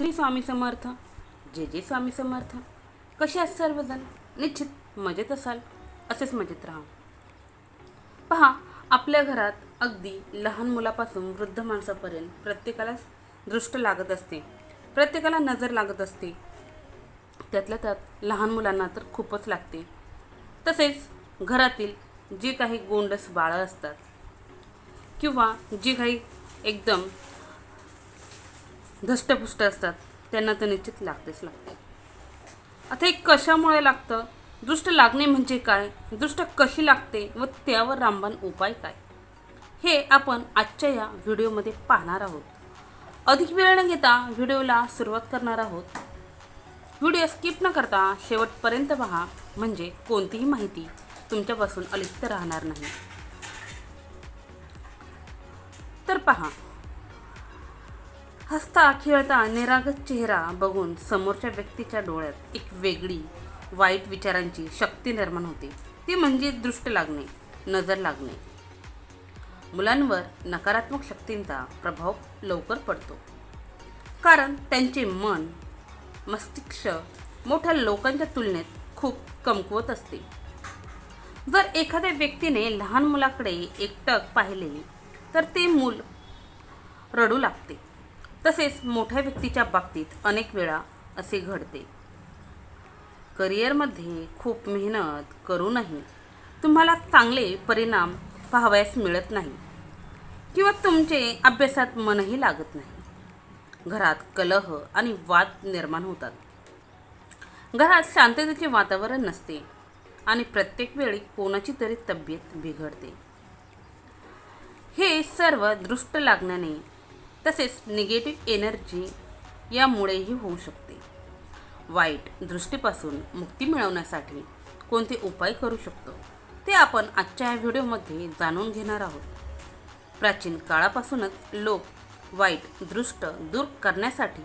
श्री स्वामी समर्थ. जे जे स्वामी समर्थ. कसे आहात सर्वजण? निश्चित मजेत असाल. असेच मजेत राहा. पहा आपल्या घरात अगदी लहान मुलापासून वृद्ध माणसापर्यंत प्रत्येकालाच दृष्ट लागत असते. प्रत्येकाला नजर लागत असते. त्यातल्या त्यात लहान मुलांना तर खूपच लागते. तसेच घरातील जे काही गोंडस बाळं असतात किंवा जी काही एकदम धष्टपुष्ट असतात. त्यांना तर निश्चित लागतेच लागते. आता हे कशामुळे लागतं? दुष्ट लागणे म्हणजे काय? दुष्ट कशी लागते व त्यावर रामबाण उपाय काय? हे आपण आजच्या या व्हिडिओमध्ये पाहणार आहोत. अधिक वेळ न घेता व्हिडिओला सुरुवात करणार आहोत. व्हिडिओ स्किप न करता शेवटपर्यंत पहा. म्हणजे कोणतीही माहिती तुमच्यापासून अलिप्त राहणार नाही. तर पहा. हसता खेळता निरागत चेहरा बघून समोरच्या व्यक्तीच्या डोळ्यात एक वेगळी वाईट विचारांची शक्ती निर्माण होते. ती म्हणजे दृष्ट लागणे नजर लागणे. मुलांवर नकारात्मक शक्तींचा प्रभाव लवकर पडतो. कारण त्यांचे मन मस्तिष्क मोठ्या लोकांच्या तुलनेत खूप कमकुवत असते. जर एखाद्या व्यक्तीने लहान मुलाकडे एकटक पाहिले तर ते मूल रडू लागते. तसेच मोठ्या व्यक्तीच्या बाबतीत अनेक वेळा असे घडते. करिअरमध्ये खूप मेहनत करूनही तुम्हाला चांगले परिणाम पाहावयास मिळत नाही किंवा तुमचे अभ्यासात मनही लागत नाही. घरात कलह आणि वाद निर्माण होतात. घरात शांततेचे वातावरण नसते आणि प्रत्येक वेळी कोणाची तरी तब्येत बिघडते. हे सर्व दृष्ट लागण्याने तसेच निगेटिव्ह एनर्जी यामुळेही होऊ शकते. वाईट दृष्टीपासून मुक्ती मिळवण्यासाठी कोणते उपाय करू शकतो ते आपण आजच्या या व्हिडिओमध्ये जाणून घेणार आहोत. प्राचीन काळापासूनच लोक वाईट दृष्ट दूर करण्यासाठी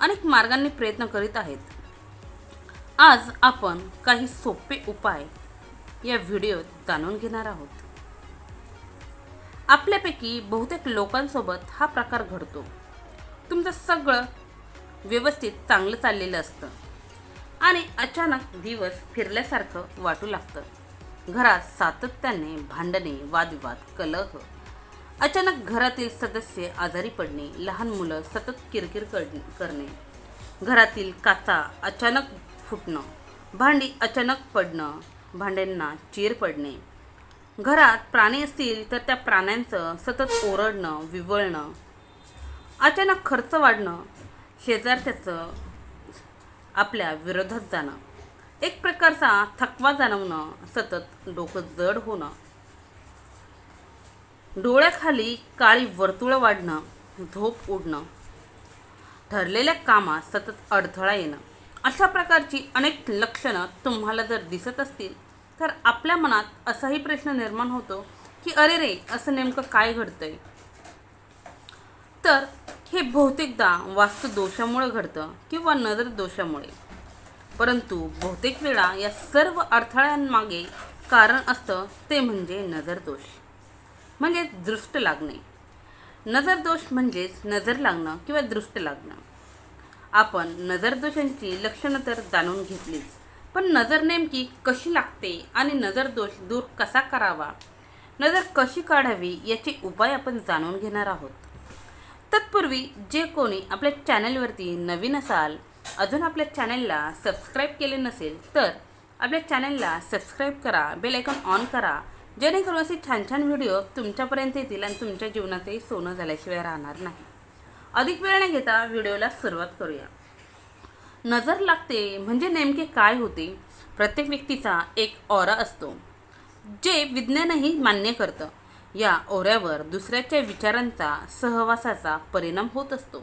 अनेक मार्गांनी प्रयत्न करीत आहेत. आज आपण काही सोपे उपाय या व्हिडिओत जाणून घेणार आहोत. आपल्यापैकी बहुतेक लोकांसोबत हा प्रकार घडतो. तुमचं सगळं व्यवस्थित चांगलं चाललेलं असतं. आणि अचानक दिवस फिरल्यासारखं वाटू लागतं. घरात सातत्याने भांडणे वादविवाद कलह. अचानक घरातील सदस्य आजारी पडणे लहान मुलं सतत किरकिर करणे करणे. घरातील काचा अचानक फुटणं भांडी अचानक पडणं भांड्यांना चीर पडणे. घरात प्राणी असतील तर त्या प्राण्यांचं सतत ओरडणं विवळणं अचानक खर्च वाढणं शेजारच्याचं आपल्या विरोधात जाणं एक प्रकारचा थकवा जाणवणं सतत डोकं जड होणं डोळ्याखाली काळी वर्तुळं वाढणं झोप उडणं ठरलेल्या कामात सतत अडथळा येणं अशा प्रकारची अनेक लक्षणं तुम्हाला जर दिसत असतील तर आपल्या मनात असाही प्रश्न निर्माण होतो की अरे रे असं नेमकं काय घडतंय? तर हे बहुतेकदा वास्तू दोषामुळे घडतं किंवा नजर दोषामुळे. परंतु बहुतेक वेळा या सर्व अडथळ्यांमागे कारण असतं ते म्हणजे नजर दोष म्हणजेच दृष्ट लागणे. नजर दोष म्हणजेच नजर लागणं किंवा दृष्ट लागणं. आपण नजर दोषांची लक्षणं तर जाणून घेतलीच. पण नजर नेमकी कशी लागते आणि नजर दोष दूर कसा करावा? नजर कशी काढावी याचे उपाय आपण जाणून घेणार आहोत. तत्पूर्वी जे कोणी आपल्या चॅनलवरती नवीन असाल अजून आपल्या चॅनलला सबस्क्राईब केले नसेल तर आपल्या चॅनलला सबस्क्राईब करा बेल आयकॉन ऑन करा जेणेकरून असे छान छान व्हिडिओ तुमच्यापर्यंत येतील आणि तुमच्या जीवनातही सोनं झाल्याशिवाय राहणार नाही. अधिक वेळ न घेता व्हिडिओला सुरुवात करूया. नजर लागते म्हणजे नेमके काय होते? प्रत्येक व्यक्तीचा एक ओरा असतो जे विज्ञानही मान्य करतं. या ओऱ्यावर दुसऱ्याच्या विचारांचा सहवासाचा परिणाम होत असतो.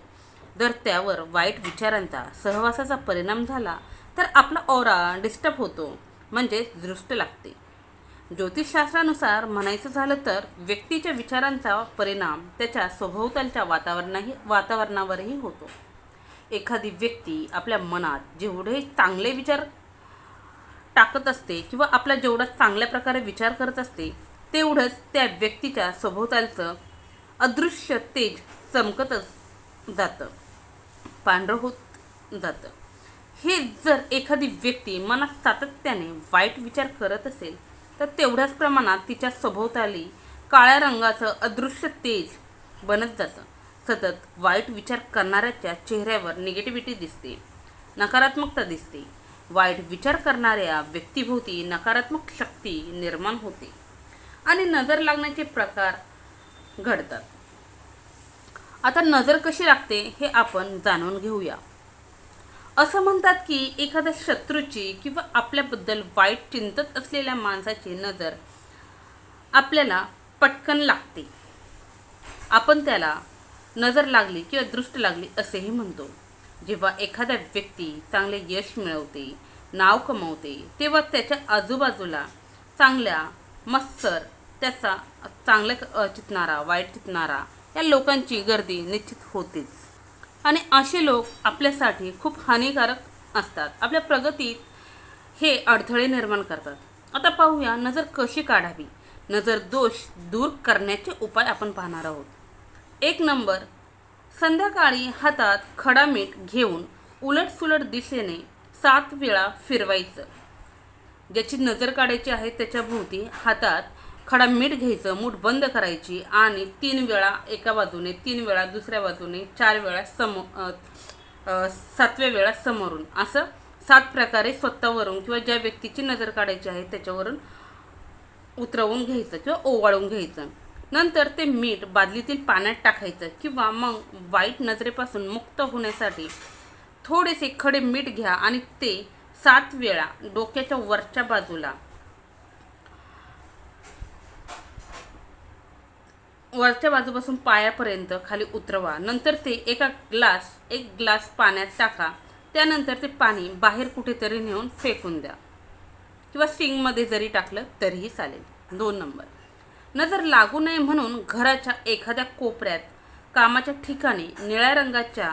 जर त्यावर वाईट विचारांचा सहवासाचा परिणाम झाला तर आपला ओरा डिस्टर्ब होतो म्हणजेच दृष्ट लागते. ज्योतिषशास्त्रानुसार म्हणायचं झालं तर व्यक्तीच्या विचारांचा परिणाम त्याच्या सभोवतालच्या वातावरणाही वातावरणावरही होतो. एखादी व्यक्ती आपल्या मनात जेवढे चांगले विचार टाकत असते किंवा आपला जेवढा चांगल्या प्रकारे विचार करत असते तेवढंच त्या व्यक्तीच्या सभोवतालचं अदृश्य तेज चमकतच जातं पांढरं होत जातं. हे जर एखादी व्यक्ती मनात सातत्याने वाईट विचार करत असेल तर तेवढ्याच प्रमाणात तिच्या सभोवताली काळ्या रंगाचं अदृश्य तेज बनत जातं. सतत वाईट विचार करणाऱ्याच्या चेहऱ्यावर निगेटिव्हिटी दिसते. नकारात्मकता दिसते. वाईट विचार करणाऱ्या व्यक्तीभोवती नकारात्मक शक्ती निर्माण होते आणि नजर लागण्याचे प्रकार घडतात. आता नजर कशी लागते हे आपण जाणून घेऊया. असं म्हणतात की एखाद्या शत्रूची किंवा आपल्याबद्दल वाईट चिंतत असलेल्या माणसाची नजर आपल्याला पटकन लागते. आपण त्याला नजर लागली किंवा दृष्ट लागली असेही म्हणतो. जेव्हा एखाद्या व्यक्ती चांगले यश मिळवते नाव कमवते तेव्हा त्याच्या आजूबाजूला चांगल्या मत्सर त्याचा चांगलं चितणारा वाईट चितणारा या लोकांची गर्दी निश्चित होतेच. आणि असे लोक आपल्यासाठी खूप हानिकारक असतात. आपल्या प्रगतीत हे अडथळे निर्माण करतात. आता पाहूया नजर कशी काढावी? नजर दोष दूर करण्याचे उपाय आपण पाहणार आहोत. एक नंबर. संध्याकाळी हातात खडा मीठ घेऊन उलटसुलट दिशेने सात वेळा फिरवायचं. ज्याची नजर काढायची आहे त्याच्या भोवती हातात खडा मीठ घ्यायचं मूठ बंद करायची आणि तीन वेळा एका बाजूने तीन वेळा दुसऱ्या बाजूने चार वेळा समो सातव्या वेळा समोरून. असं सात प्रकारे स्वतःवरून किंवा ज्या व्यक्तीची नजर काढायची आहे त्याच्यावरून उतरवून घ्यायचं किंवा ओवाळून घ्यायचं. नंतर ते मीठ बादलीतील पाण्यात टाकायचं किंवा मग वाईट नजरेपासून मुक्त होण्यासाठी थोडेसे खडे मीठ घ्या आणि ते सात वेळा डोक्याच्या वरच्या बाजूला. वरच्या बाजूपासून पायापर्यंत खाली उतरवा. नंतर ते एका ग्लास एक ग्लास पाण्यात टाका. त्यानंतर ते पाणी बाहेर कुठेतरी नेऊन फेकून द्या. किंवा सिंगमध्ये जरी टाकलं तरीही चालेल. दोन नंबर. नजर लागू नये म्हणून घराच्या एखाद्या कोपऱ्यात कामाच्या ठिकाणी निळ्या रंगाच्या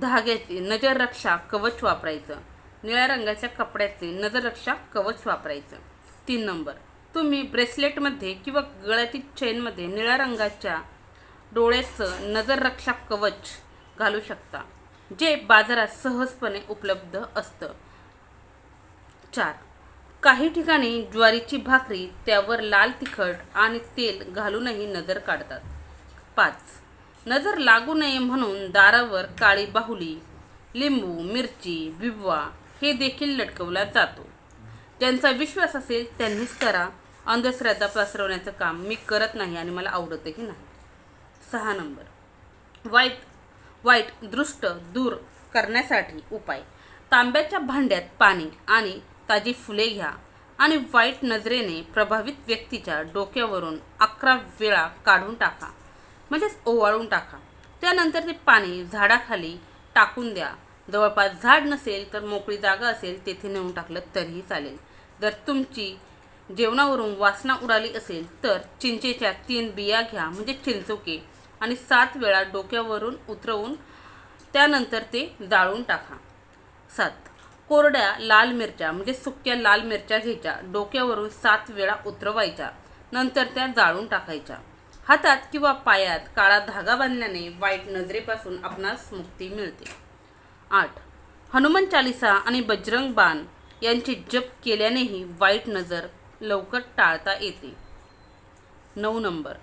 धाग्याचे नजररक्षा कवच वापरायचं. निळ्या रंगाच्या कपड्याचे नजररक्षा कवच वापरायचं. तीन नंबर. तुम्ही ब्रेसलेटमध्ये किंवा गळ्यातील चेनमध्ये निळ्या रंगाच्या डोळ्याचं नजररक्षा कवच घालू शकता जे बाजारात सहजपणे उपलब्ध असतं. चार. काही ठिकाणी ज्वारीची भाकरी त्यावर लाल तिखट आणि तेल घालूनही नजर काढतात. पाच. नजर लागू नये म्हणून दारावर काळी बाहुली लिंबू मिरची बिबवा हे देखील लटकवला जातो. ज्यांचा विश्वास असेल त्यांनीच करा. अंधश्रद्धा पसरवण्याचं काम मी करत नाही आणि मला आवडतही नाही. सहा नंबर. वाईट वाईट दृष्ट दूर करण्यासाठी उपाय. तांब्याच्या भांड्यात पाणी आणि ताजी फुले घ्या आणि वाईट नजरेने प्रभावित व्यक्तीच्या डोक्यावरून अकरा वेळा काढून टाका. म्हणजेच ओवाळून टाका. त्यानंतर ते पाणी झाडाखाली टाकून द्या. जवळपास झाड नसेल तर मोकळी जागा असेल तेथे नेऊन टाकलं तरीही चालेल. जर तुमची जेवणावरून वासना उडाली असेल तर चिंचेच्या तीन बिया घ्या म्हणजे चिंचोके आणि सात वेळा डोक्यावरून उतरवून त्यानंतर ते जाळून टाका. सात. कोरड्या लाल मिरच्या म्हणजे सुक्या लाल मिरच्या घ्यायच्या. डोक्यावरून सात वेळा उतरवायच्या. नंतर त्या जाळून टाकायच्या. हातात किंवा पायात काळा धागा बांधल्याने वाईट नजरेपासून आपणास मुक्ती मिळते. आठ. हनुमान चालिसा आणि बजरंग बाण यांचे जप केल्यानेही वाईट नजर लवकर टाळता येते. नऊ नंबर.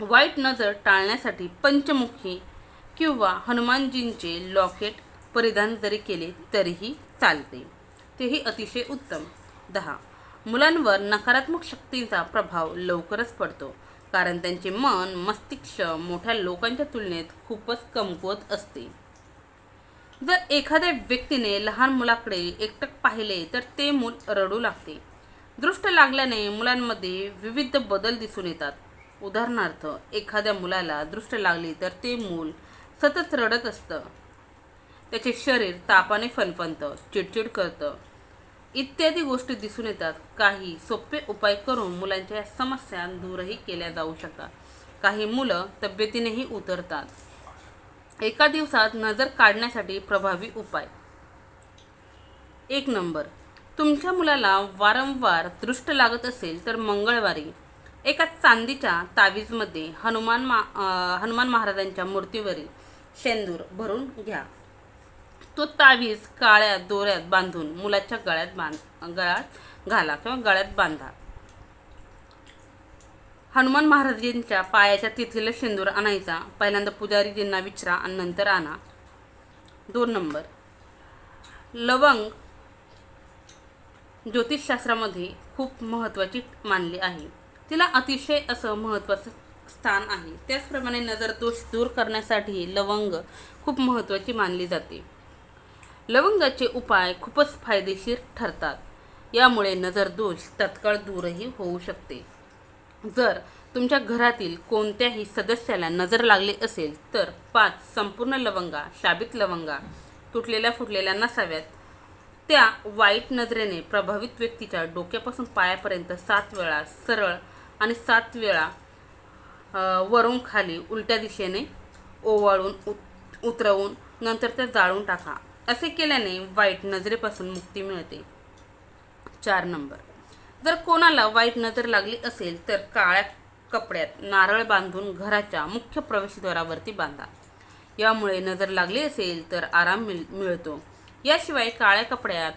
वाईट नजर टाळण्यासाठी पंचमुखी किंवा हनुमानजींचे लॉकेट परिधान जरी केले तरीही चालते. तेही अतिशय उत्तम. दहा. मुलांवर नकारात्मक शक्तींचा प्रभाव लवकरच पडतो. कारण त्यांचे मन मस्तिष्क मोठ्या लोकांच्या तुलनेत खूपच कमकुवत असते. जर एखाद्या व्यक्तीने लहान मुलाकडे एकटक पाहिले तर ते मूल रडू लागते. दृष्ट लागल्याने मुलांमध्ये विविध बदल दिसून येतात. उदाहरणार्थ एखाद्या मुलाला दृष्ट लागली तर ते मूल सतत रडत असतं. त्याचे शरीर तापाने फनफनतं चिडचिड करतं. इत्यादी गोष्टी दिसून येतात. काही सोपे उपाय करून मुलांच्या या समस्या दूरही केल्या जाऊ शकतात. काही मुलं तब्येतीनेही उतरतात. एका दिवसात नजर काढण्यासाठी प्रभावी उपाय. एक नंबर. तुमच्या मुलाला वारंवार दृष्ट लागत असेल तर मंगळवारी एका चांदीच्या तावीजमध्ये हनुमान मा हनुमान महाराजांच्या मूर्तीवरील शेंदूर भरून घ्या. तो तावीज काळ्या दोऱ्यात बांधून मुलाच्या गळ्यात बांध गळ्यात घाला किंवा गळ्यात बांधा. हनुमान महाराजांच्या पायाच्या तिथीला शेंदूर आणायचा. पहिल्यांदा पुजारीजींना विचारा आणि नंतर आणा. दोन नंबर. लवंग ज्योतिषशास्त्रामध्ये खूप महत्त्वाची मानली आहे. तिला अतिशय असं महत्त्वाचं स्थान आहे. त्याचप्रमाणे नजर दोष दूर करण्यासाठी लवंग खूप महत्त्वाची मानली जाते. लवंगाचे उपाय खूपच फायदेशीर ठरतात. यामुळे नजर दोष तत्काळ दूरही होऊ शकते. जर तुमच्या घरातील कोणत्याही सदस्याला नजर लागली असेल तर पाच संपूर्ण लवंगा शाबित लवंगा तुटलेल्या फुटलेल्या नसाव्यात. त्या वाईट नजरेने प्रभावित व्यक्तीच्या डोक्यापासून पायापर्यंत सात वेळा सरळ आणि सात वेळा वरून खाली उलट्या दिशेने ओवाळून उत उतरवून नंतर त्या जाळून टाका. असे केल्याने वाईट नजरेपासून मुक्ती मिळते. चार नंबर. जर कोणाला वाईट नजर लागली असेल तर काळ्या कपड्यात नारळ बांधून घराच्या मुख्य प्रवेशद्वारावरती बांधा. यामुळे नजर लागली असेल तर आराम मिळ मिळतो. याशिवाय काळ्या कपड्यात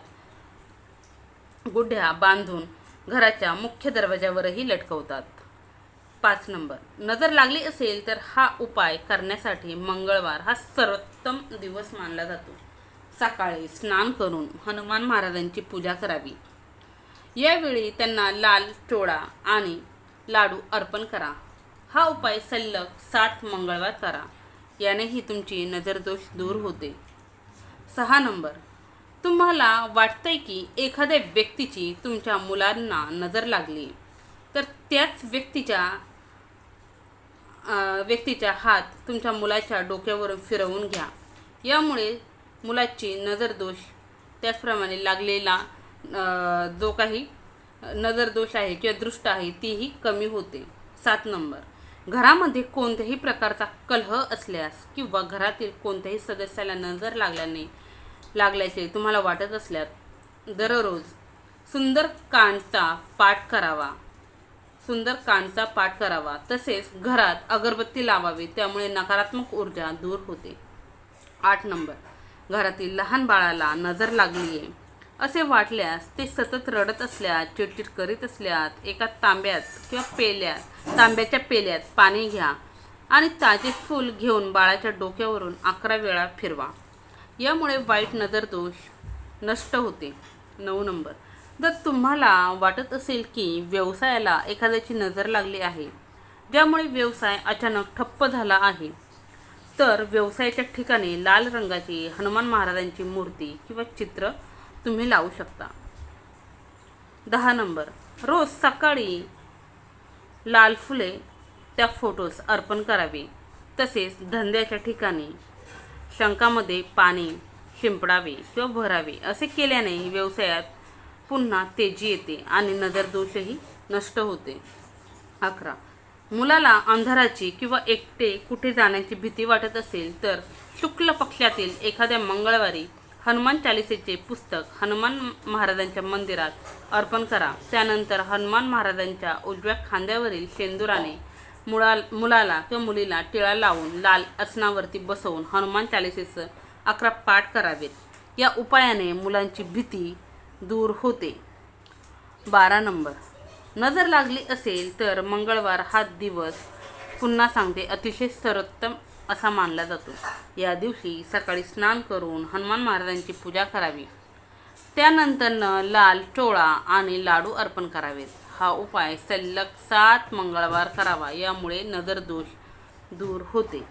गुढ्या बांधून घराच्या मुख्य दरवाजावरही लटकवतात. पाच नंबर. नजर लागली असेल तर हा उपाय करण्यासाठी मंगळवार हा सर्वोत्तम दिवस मानला जातो. सकाळी स्नान करून हनुमान महाराजांची पूजा करावी. यावेळी त्यांना लाल चोळा आणि लाडू अर्पण करा. हा उपाय सलग सात मंगळवार करा. यानेही तुमची नजरदोष दूर होते. सहा नंबर. तुम्हाला वाटतंय की एखाद्या व्यक्तीची तुमच्या मुलांना नजर लागली तर त्याच व्यक्तीच्या व्यक्तीच्या व्यक्तीचा हात तुमच्या मुलाच्या डोक्यावरून फिरवून घ्या. यामुळे मुलाची नजरदोष त्याचप्रमाणे लागलेला जो काही नजर दोष आहे किंवा दृष्ट आहे तीही कमी होते. सात नंबर. घरामध्ये कोणत्याही प्रकारचा कलह असल्यास किंवा घरातील कोणत्याही सदस्याला नजर लागल्याने लागल्याचे तुम्हाला वाटत असल्यास दररोज सुंदर कांडचा पाठ करावा. सुंदर कांडचा पाठ करावा. तसेच घरात अगरबत्ती लावावी त्यामुळे नकारात्मक ऊर्जा दूर होते. आठ नंबर. घरातील लहान बाळाला नजर लागली आहे असे वाटल्यास ते सतत रडत असल्यास चिडचिड करीत असल्यास एका तांब्यात किंवा पेल्यात तांब्याच्या पेल्यात पाणी घ्या आणि ताजे फूल घेऊन बाळाच्या डोक्यावरून अकरा वेळा फिरवा. यामुळे वाईट नजर दोष नष्ट होते. नऊ नंबर. जर तुम्हाला वाटत असेल की व्यवसायाला एखाद्याची नजर लागली आहे ज्यामुळे व्यवसाय अचानक ठप्प झाला आहे तर व्यवसायाच्या ठिकाणी लाल रंगाची हनुमान महाराजांची मूर्ती किंवा चित्र तुम्ही लावू शकता. दहा नंबर. रोज सकाळी लाल फुले त्या फोटोस अर्पण करावे. तसेच धंद्याच्या ठिकाणी शंकामध्ये पाणी शिंपडावे किंवा भरावे असे केल्याने व्यवसायात पुन्हा तेजी येते आणि नजरदोषही नष्ट होते. अकरा. मुलाला अंधाराची किंवा एकटे कुठे जाण्याची भीती वाटत असेल तर शुक्ल पक्षातील एखाद्या मंगळवारी हनुमान चालिसेचे पुस्तक हनुमान महाराजांच्या मंदिरात अर्पण करा. त्यानंतर हनुमान महाराजांच्या उजव्या खांद्यावरील शेंदुराने मुळा मुलाला किंवा मुलीला टिळा लावून लाल आसनावरती बसवून हनुमान चालिसेचं अकरा पाठ करावेत. या उपायाने मुलांची भीती दूर होते. बारा नंबर. नजर लागली असेल तर मंगळवार हा दिवस पुन्हा सांगते अतिशय सर्वोत्तम असा मानला जातो. या दिवशी सकाळी स्नान करून हनुमान महाराजांची पूजा करावी. त्यानंतरनं लाल चोळा आणि लाडू अर्पण करावेत. हा उपाय सलग सात मंगळवार करावा यामुळे नजर दोष दूर होते.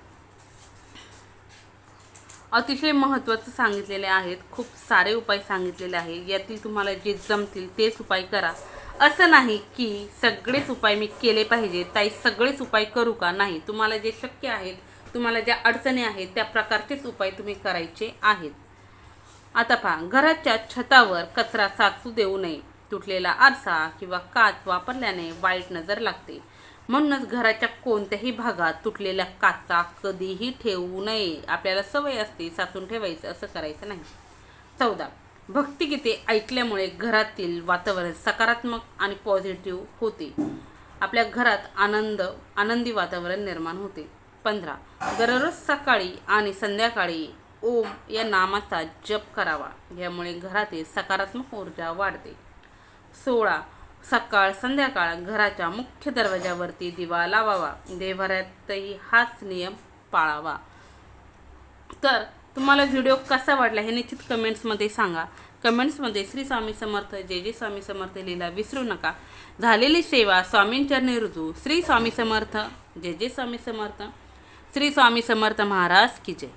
अतिशय महत्त्वाचं सांगितलेले आहेत खूप सारे उपाय सांगितलेले आहेत. यातील तुम्हाला जे जमतील तेच उपाय करा. असं नाही की सगळेच उपाय मी केले पाहिजे ताई सगळेच उपाय करू का? नाही. तुम्हाला जे शक्य आहेत तुम्हाला ज्या अडचणी आहेत त्या प्रकारचेच उपाय तुम्ही करायचे आहेत. आता पहा घराच्या छतावर कचरा साचू देऊ नये. तुटलेला आरसा किंवा काच वापरल्याने वाईट नजर लागते. म्हणूनच घराच्या कोणत्याही भागात तुटलेल्या काचा कधीही ठेवू नये. आपल्याला सवय असते साचून ठेवायचं असं करायचं नाही. चौदा. भक्तिगीते ऐकल्यामुळे घरातील वातावरण सकारात्मक आणि पॉझिटिव्ह होते. आपल्या घरात आनंद आनंदी वातावरण निर्माण होते. पंधरा दररोज सकाळी आणि संध्याकाळी ओम या नामाचा जप करावा. यामुळे घरातील सकारात्मक ऊर्जा वाढते. सोळा सकाळ संध्याकाळ घराच्या मुख्य दरवाजावरती दिवा लावावा. देवाऱ्यातही हाच नियम पाळावा. तर तुम्हाला व्हिडिओ कसा वाटला हे निश्चित कमेंट्समध्ये सांगा. कमेंट्समध्ये श्री स्वामी समर्थ जय जय स्वामी समर्थ लिहिला विसरू नका. झालेली सेवा स्वामींचरणी रुजू श्री स्वामी समर्थ जय जय स्वामी समर्थ. श्री स्वामी समर्थ महाराज की जय.